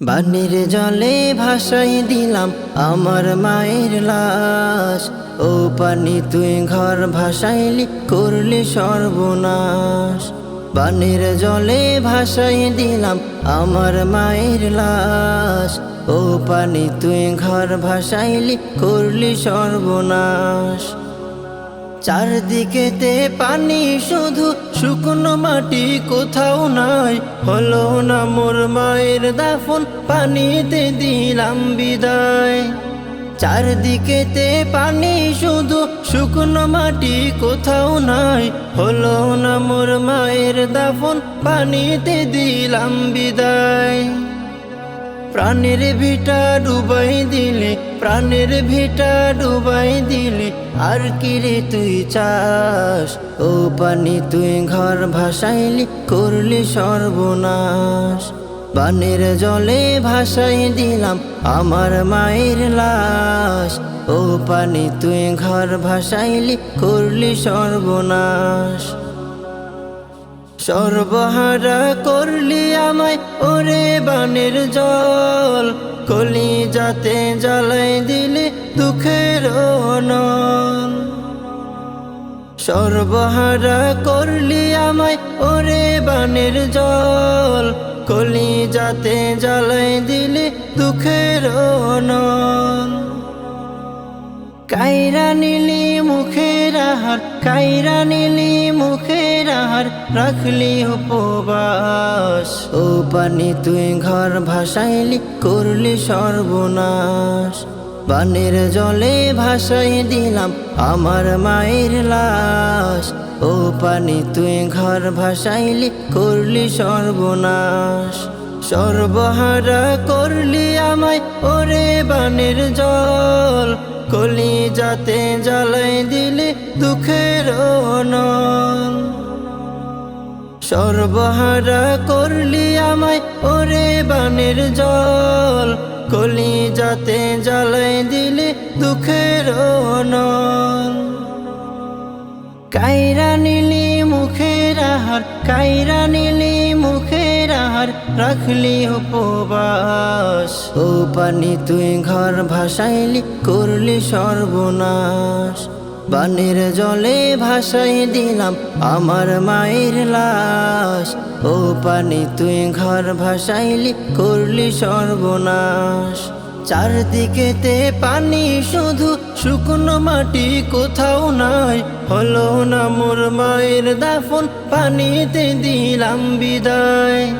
বানের জলে ভাসাই দিলাম আমার মায়ের লাশ। ও পানি তুই ঘর ভাসাইলি, করলি সর্বনাশ। বানের জলে ভাসাই দিলাম আমার মায়ের লাশ। ও পানি তুই ঘর ভাসাইলি, করলি সর্বনাশ। চারদিকেতে পানি শুধু শুকনো মাটি কোথাও নাই। হলো না মোর মায়ের দাফন, পানিতে দিলাম বিদায়। চারদিকেতে পানি শুধু শুকনো মাটি কোথাও নাই। হলো না মোর মায়ের দাফন, পানিতে দিলাম বিদায়। প্রাণের ভিটা ডুবাই দিলি, প্রাণের ভিটা ডুবাই দিলি আর কি রে তুই চাস? ও পানি তুই ঘর ভাসাইলি, করলি সর্বনাশ। বানের জলে ভাসাই দিলাম আমার মায়ের লাশ। ও পানি তুই ঘর ভাসাইলি, করলি সর্বনাশ। সর্বহারা করলি আমায়, ওরে বানের জল। কলি যাতে জ্বালাই দিলে দুঃখের নল সর্বহারা করলি আমায়, ওরে বানের জল। কলি যাতে জ্বালাই দিলে দুঃখের নল কাইরা নীলি মুখের আহার কাইরা নীলি মুখের আহার, রাখলি উপবাস। ও পানি তুই ঘর ভাসাইলি, করলি সর্বনাশ। বানের জলে ভাসাই দিলাম আমার মায়ের লাশ। ও পানি, তুই ঘর ভাসাইলি, করলি সর্বনাশ। সর্বহারা করলি আমায়, ওরে বানের জল। কলি যাতে জ্বালাই দিলে দুঃখের নল সর্বহারা করলি আমায়, ওরে বানের জল। কলি যাতে জ্বালাই দিলে দুঃখের নল কাইরা নিলি মুখের আহার কাইরা নিলি মুখের আহার, রাখলি উপবাস। ও পানি তুই ঘর ভাসাইলি, করলি সর্বনাশ। বানের জলে ভাসাই দিলাম আমার মায়ের লাশ। ও পানি, তুই ঘর ভাসাইলি, করলি সর্বনাশ। চারদিকেতে পানি শুধু শুকনো মাটি, কোথাও নাই। হলো না মোর মায়ের দাফন, পানিতে দিলাম বিদায়।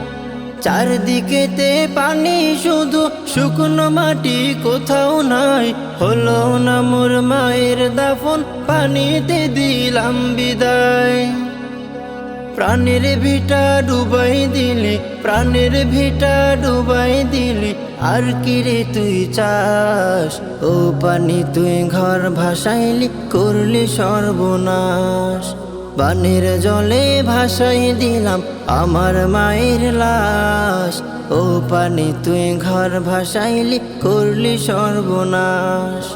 চারদিকেতে পানি শুধু শুকনো মাটি, কোথাও নাই। হলো না মোর মায়ের দাফন, পানিতে দিলাম বিদায়। প্রাণের ভিটা ডুবাই দিলি, প্রাণের ভিটা ডুবাই দিলি। আর কি রে তুই চাস? ও পানি তুই ঘর ভাসাইলি, করলি সর্বনাশ। বানের জলে ভাসাই দিলাম আমার মায়ের লাশ, ও পানি তুই ঘর ভাসাইলি, করলি সর্বনাশ।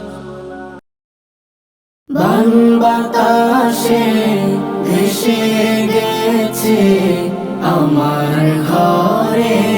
বান বাতাসে গেছে, আমার ঘরের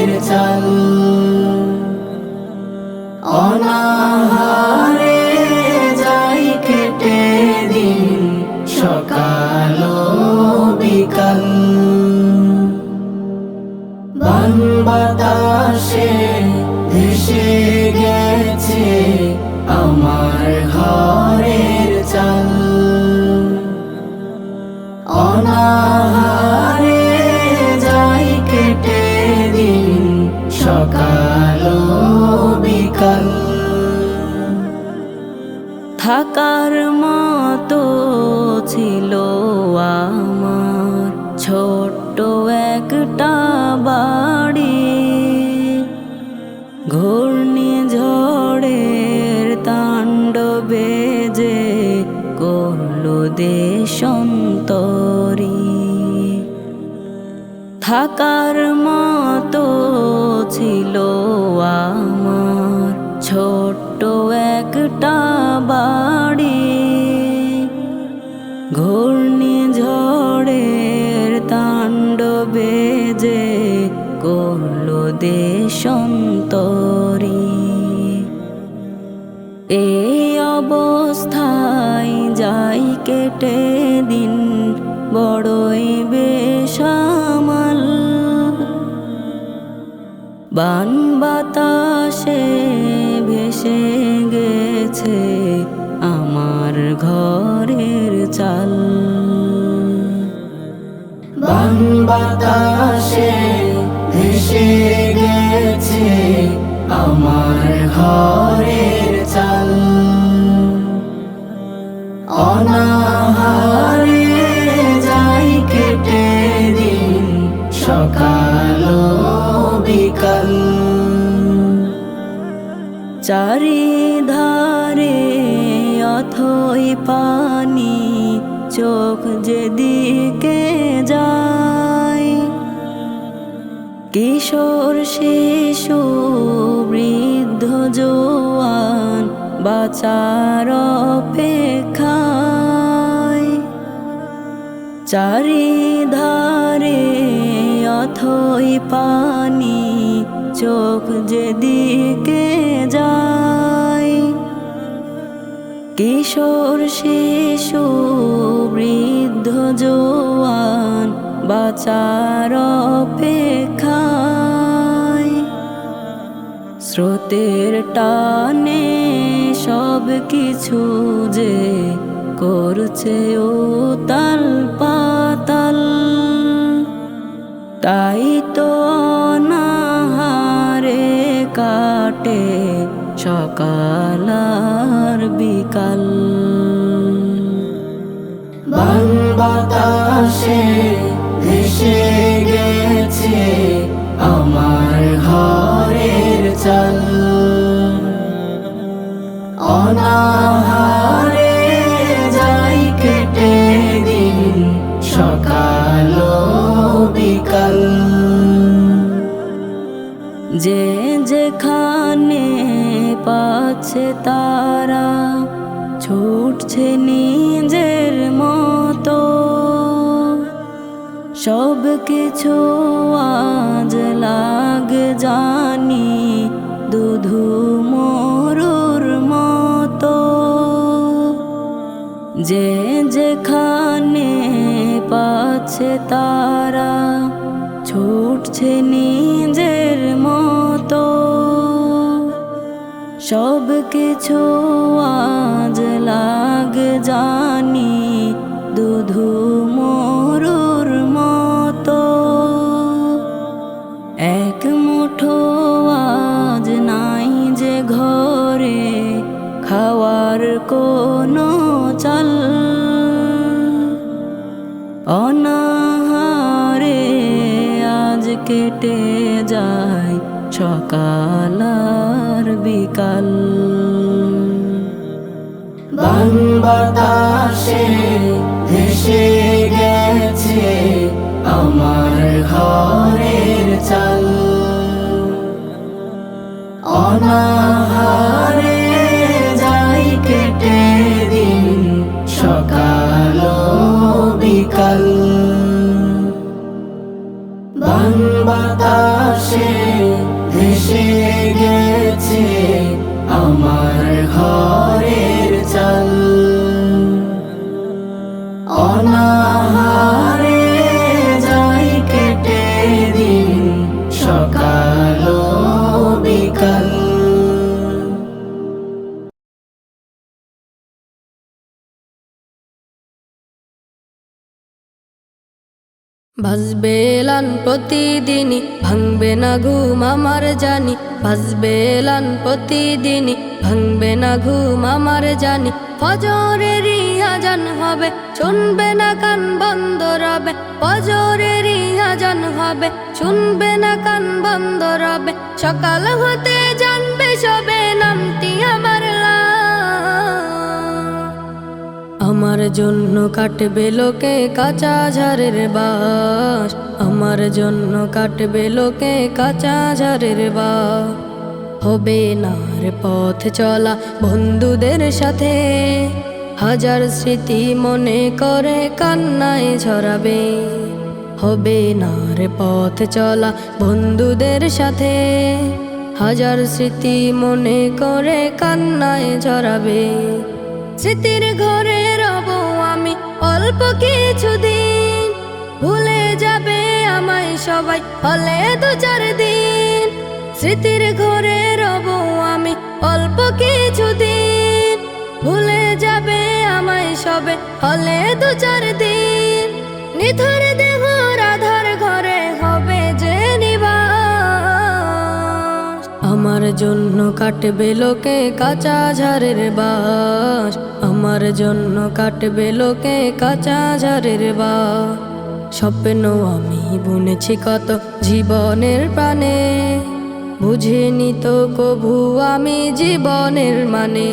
ঘূর্ণি ঝড়ের তাণ্ডবে যে করল দেশন্তরী থাকার মতো ছিল আমার ছোট্ট একটা বাড়ি। ঘূর্ণি ঝড়ের তাণ্ডবে যে করল দেশন্ত কেটে দিন, বড়ই বেশামাল বান বাতাসে ভেসে গেছে আমার ঘরের চাল। বান বাতাসে ভেসে গেছে আমার ঘরের চাল। অনাহারে চারিধারে অথই পানি, চোখ যেদিকে যায়। কিশোর, শিশু, বৃদ্ধ, জোয়ান বাচার অপেক্ষায়। চারিধারে অথই পানি চোখ যেদিকে যায়, কিশোর শিশু, বৃদ্ধ জোয়ান বাচার অপেক্ষায়। স্রোতের টানে সব কিছু যে করছে ও তাল পাতাল, তাই তো সকাল আর বিকাল বাতাসে ভেসে পাচ্ছে তারা ছুটছে নিজের মতো। সব কিছু আজ লাগে জানি, দুধু মরুর মতো। যে যেখানে পাচ্ছে তারা ছুটছে নিজের সব কিছু আজ লাগে জানি দুধু মরুর মতো এক মুঠো আজ নাই যে ঘরে খাওয়ার কোনো চাল অনাহারে আজ কেটে যায় সকাল বিকাল বান বাতাসে ভেসে গেছে আমার ঘরের চাল। অনাহারে ভাসবে এলান প্রতিদিনই, ভাঙবে না ঘুম আমার জানি। ভাসবে এলান প্রতিদিনই, ভাঙবে না ঘুম আমার জানি। ফজরেরই আজান হবে, শুনবে না কান বন্ধ রবে। ফজরেরই আজান হবে, শুনবে না কান বন্ধ রবে। সকাল হতে জানবে জন্য কাটবে লোকে কাঁচা ঝাড়ের বাস। আমার জন্য কাটবে লোকে কাঁচা ঝাড়ের বাস। হবে না পথ চলা বন্ধুদের সাথে। হাজার স্মৃতি মনে করে কান্নায় ঝরাবে হবে না পথ চলা বন্ধুদের সাথে। হাজার স্মৃতি মনে করে কান্নায় ঝরাবে স্মৃতির ঘরে অল্প কিছুদিন ভুলে যাবে আমায় সবাই, হলে দু চার দিন স্মৃতির ঘরে রব আমি অল্প কিছুদিন ভুলে যাবে আমায় সবে, হলে দু চার দিন নিথর আমার জন্য কাটবে লোকে কাঁচা ঝাড়ের বাস আমার জন্য কাটবে লোকে কাঁচা ঝাড়ের বাস স্বপ্ন আমি বুনেছি কত জীবনের প্রাণে। বুঝিনি তো কভু আমি জীবনের মানে।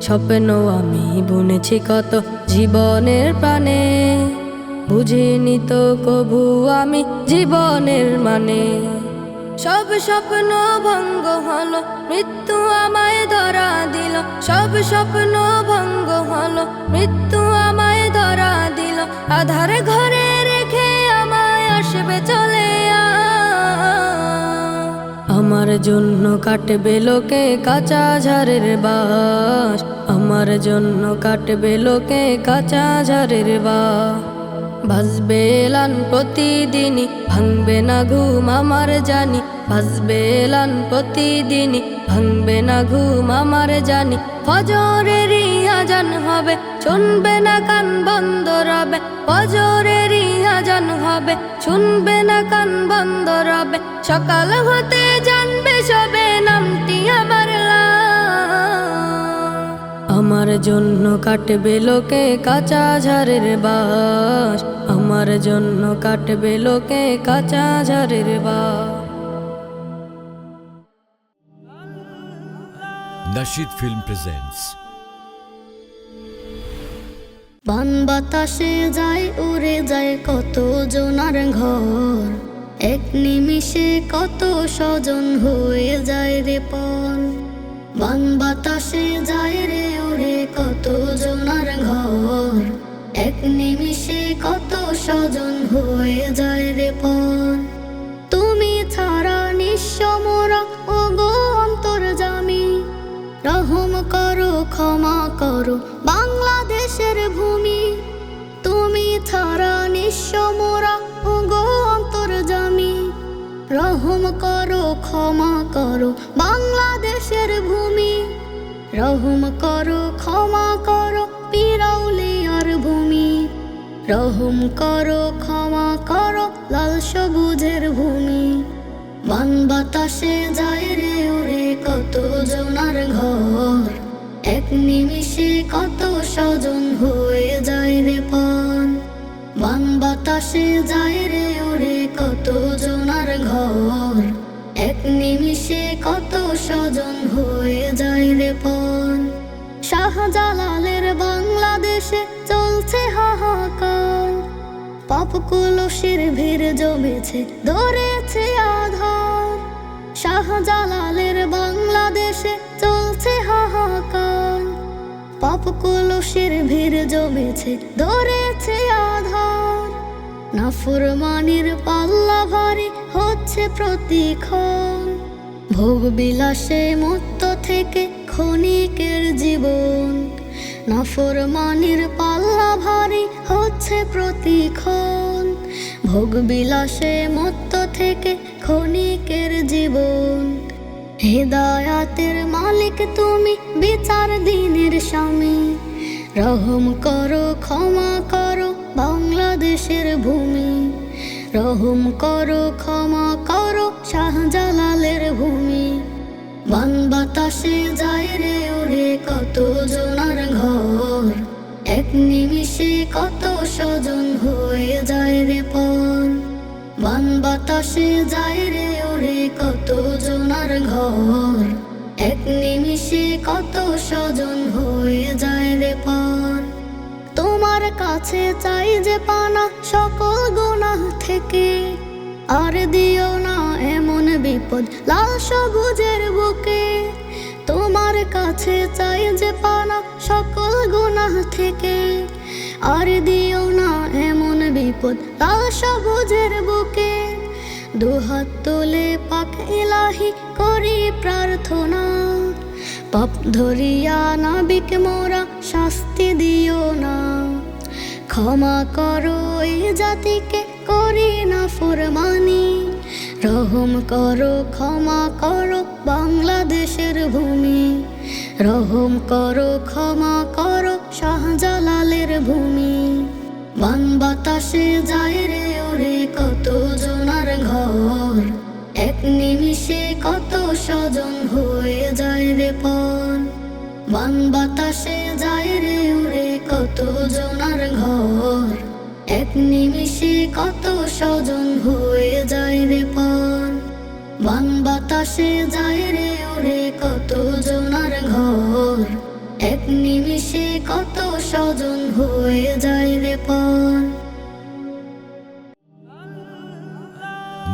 স্বপ্ন আমি বুনেছি কত জীবনের প্রাণে। বুঝিনি তো কভু আমি জীবনের মানে। সব স্বপ্ন ভঙ্গ হলো, মৃত্যু আমায় ধরা দিল। সব স্বপ্ন ভঙ্গ হলো, মৃত্যু আমায় ধরা দিল। আধার ঘরে রেখে আমায় আসবে চলে আমার জন্য কাটবে লোকে কাঁচা ঝাড়ের বাস। আমার জন্য কাটবে লোকে কাঁচা ঝাড়ের বাস। ভাসবে এলান প্রতিদিনই, ভাঙবে না ঘুম আমার জানি। ভাসবে লান প্রতিদিনই, ভাঙবে না ঘুম আমার জানি। ফজরেরই আজান হবে, শুনবে না কান বন্ধ রবে। ফজরেরই আজান হবে, শুনবে না কান বন্ধ রবে। সকাল হতে জানবে সবে নামটি আমার। আমার জন্য কাটবে লোকে কাঁচা ঝাড়ের বাস। আমার জন্য কাটবে লোকে কাঁচা ঝাড়ের বাস। Nashid Film presents. বান বাতাসে যায়, উড়ে যায় কত জনার ঘর। এক নিমিষে কত স্বজন হয়ে যায় রে পন বান বাতাসে যায় রে, উড়ে কত জনার ঘর। এক নিমিষে কত স্বজন হয়ে যায় রে পন তুমি ছাড়া নিঃস্ব মোরা ও গো রহম করো ক্ষমা করো। বাংলাদেশের ভূমি, তুমি ছাড়া নিঃস্ব মোরা ও গো অন্তর্জামী। রহম করো, ক্ষমা করো। বাংলাদেশের ভূমি, রহম করো, ক্ষমা করো। পিরাউলিয়ার ভূমি, রহম করো, ক্ষমা করো। লাল সবুজের ভূমি, বান বাতাসে যায় রে ওরে, কত জনার ঘর। নিমিষে কত স্বজন হয়ে যায় রে পান। বান বাতাসে যায় রে ওরে কত জনার ঘর। এক নিমিষে কত স্বজন হয়ে যায় রে পান। শাহজালালের বাংলাদেশে চলছে হাহাকার। পাপ কুলসির ভিড় জমেছে, ধরেছে আধার। শাহজালালের বাংলাদেশে পাপ কুলসির ভিড় জমেছে, ধরেছে আধার। নাফরমানির পাল্লা ভারী হচ্ছে প্রতিক্ষণ। ভোগ বিলাসে মুক্ত থেকে ক্ষণিকের জীবন। নাফরমানির পাল্লা ভারী হচ্ছে প্রতিক্ষণ। ভোগ বিলাসে মুক্ত থেকে ক্ষণিকের জীবন। হেদায়াতের মালিক তুমি বিচার দিনের স্বামী। রহম করো, ক্ষমা করো বাংলাদেশের ভূমি। রহম করো, ক্ষমা করো শাহজালালের ভূমি। বান বাতাসে যায় রে ওরে, কত জনার ঘর। এক নিমিষে কত স্বজন হয়ে যায় রে পন বান বাতাসে যায় রে ওরে, কত জনার ঘর। এক নিমিষে কত স্বজন হয়ে যায় রে পন। তোমার কাছে চাই যে পানা সকল গোনাহ থেকে। আর দিও না এমন বিপদ, লাল সবুজের বুকে। তোমার কাছে চাই যে পানা সকল গুনাহ থেকে। আর দিও না এমন বিপদ, লাল সবুজের বুকে। দুহাত তুলে পাক ইলাহি করি প্রার্থনা। পাপ ধরিয়া নাবিক মোরা শাস্তি দিও না। ক্ষমা করো এই জাতিকে, করি না ফরমানি। রহম করো, ক্ষমা করো বাংলাদেশের ভূমি। রহম করো, ক্ষমা করো শাহজালালের ভূমি। বান বাতাসে যায় রে ওরে কত জনার ঘর। এক নিমিষে কত স্বজন হয়ে যায় রে পর। বান বাতাসে যায় রে ওরে কত জনার ঘর। এক নিমিষে কত স্বজন হয়ে যায় রে পর। বান বাতাসে যায় রে ওরে কত জনার ঘর। এক নিমিষে কত স্বজন হয়ে যায় রে পর।